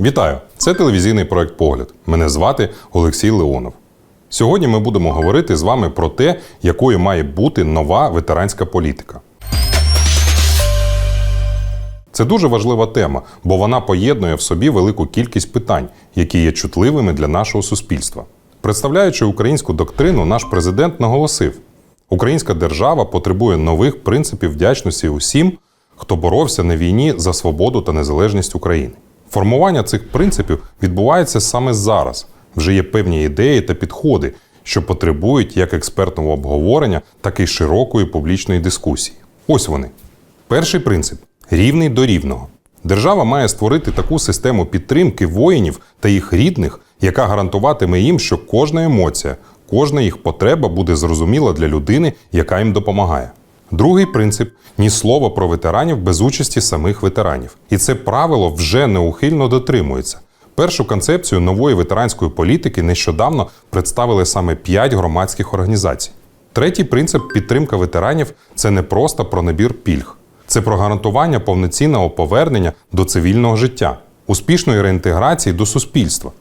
Вітаю! Це телевізійний проект Погляд. Мене звати Олексій Леонов. Сьогодні ми будемо говорити з вами про те, якою має бути нова ветеранська політика. Це дуже важлива тема, бо вона поєднує в собі велику кількість питань, які є чутливими для нашого суспільства. Представляючи українську доктрину, наш президент наголосив: Українська держава потребує нових принципів вдячності усім, хто боровся на війні за свободу та незалежність України. Формування цих принципів відбувається саме зараз. Вже є певні ідеї та підходи, що потребують як експертного обговорення, так і широкої публічної дискусії. Ось вони. Перший принцип рівний до рівного. Держава має створити таку систему підтримки воїнів та їх рідних, яка гарантуватиме їм, що кожна емоція, кожна їх потреба буде зрозуміла для людини, яка їм допомагає. Другий принцип ні слова про ветеранів без участі самих ветеранів. І це правило вже неухильно дотримується. Першу концепцію нової ветеранської політики нещодавно представили саме п'ять громадських організацій. Третій принцип підтримка ветеранів це не просто про набір пільг, це про гарантування повноцінного повернення до цивільного життя, успішної реінтеграції до суспільства.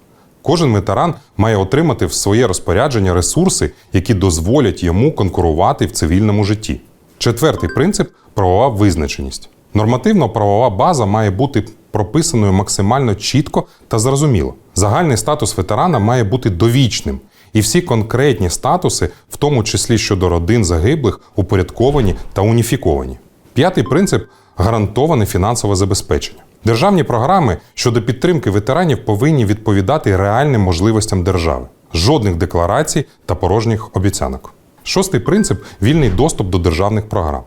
Кожен ветеран має отримати в своє розпорядження ресурси, які дозволять йому конкурувати в цивільному житті. Четвертий принцип правова визначеність. Нормативно-правова база має бути прописаною максимально чітко та зрозуміло. Загальний статус ветерана має бути довічним, і всі конкретні статуси, в тому числі щодо родин загиблих, упорядковані та уніфіковані. П'ятий принцип гарантоване фінансове забезпечення. Державні програми щодо підтримки ветеранів повинні відповідати реальним можливостям держави. Жодних декларацій та порожніх обіцянок. Шостий принцип вільний доступ до державних програм.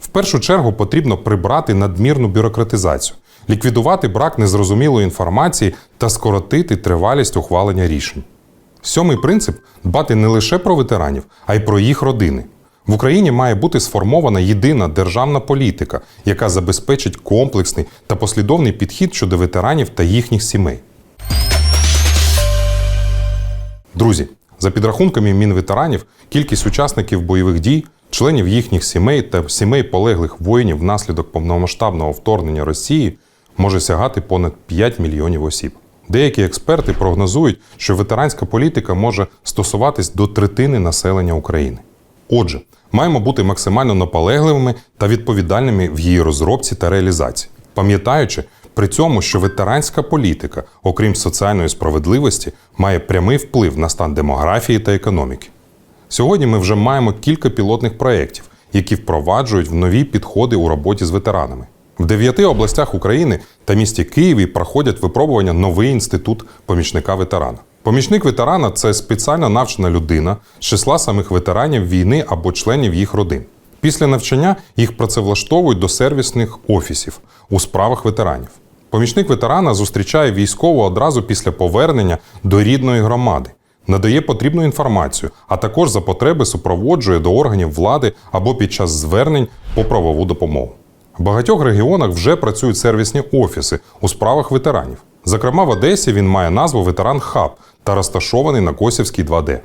В першу чергу потрібно прибрати надмірну бюрократизацію, ліквідувати брак незрозумілої інформації та скоротити тривалість ухвалення рішень. Сьомий принцип дбати не лише про ветеранів, а й про їх родини. В Україні має бути сформована єдина державна політика, яка забезпечить комплексний та послідовний підхід щодо ветеранів та їхніх сімей. Друзі, за підрахунками Мінветеранів, кількість учасників бойових дій, членів їхніх сімей та сімей полеглих воїнів внаслідок повномасштабного вторгнення Росії може сягати понад 5 мільйонів осіб. Деякі експерти прогнозують, що ветеранська політика може стосуватись до третини населення України. Отже, маємо бути максимально наполегливими та відповідальними в її розробці та реалізації, пам'ятаючи при цьому, що ветеранська політика, окрім соціальної справедливості, має прямий вплив на стан демографії та економіки. Сьогодні ми вже маємо кілька пілотних проєктів, які впроваджують в нові підходи у роботі з ветеранами. В дев'яти областях України та місті Києві проходять випробування новий інститут помічника ветерана. Помічник ветерана це спеціально навчена людина з числа самих ветеранів війни або членів їх родин. Після навчання їх працевлаштовують до сервісних офісів у справах ветеранів. Помічник ветерана зустрічає військову одразу після повернення до рідної громади, надає потрібну інформацію, а також за потреби супроводжує до органів влади або під час звернень по правову допомогу. В багатьох регіонах вже працюють сервісні офіси у справах ветеранів. Зокрема, в Одесі він має назву Ветеран Хаб та розташований на Косівській 2D.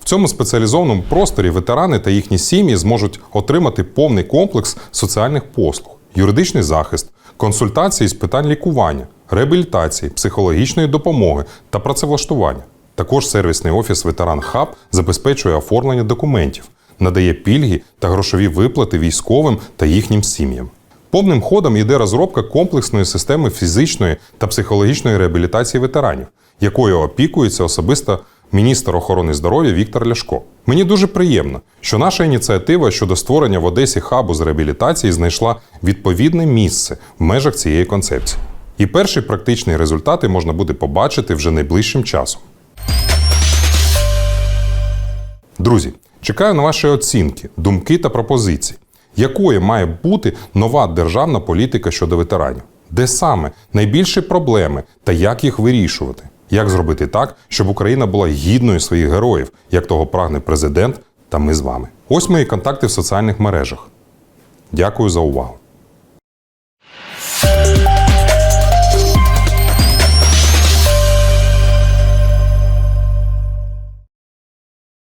В цьому спеціалізованому просторі ветерани та їхні сім'ї зможуть отримати повний комплекс соціальних послуг, юридичний захист, консультації з питань лікування, реабілітації, психологічної допомоги та працевлаштування. Також сервісний офіс Ветеран Хаб забезпечує оформлення документів, надає пільги та грошові виплати військовим та їхнім сім'ям. Повним ходом йде розробка комплексної системи фізичної та психологічної реабілітації ветеранів, якою опікується особисто міністр охорони здоров'я Віктор Ляшко. Мені дуже приємно, що наша ініціатива щодо створення в Одесі хабу з реабілітації знайшла відповідне місце в межах цієї концепції. І перші практичні результати можна буде побачити вже найближчим часом. Друзі, чекаю на ваші оцінки, думки та пропозиції. Якою має бути нова державна політика щодо ветеранів? Де саме найбільші проблеми та як їх вирішувати? як зробити так, щоб Україна була гідною своїх героїв, як того прагне президент, та ми з вами. Ось мої контакти в соціальних мережах. Дякую за увагу.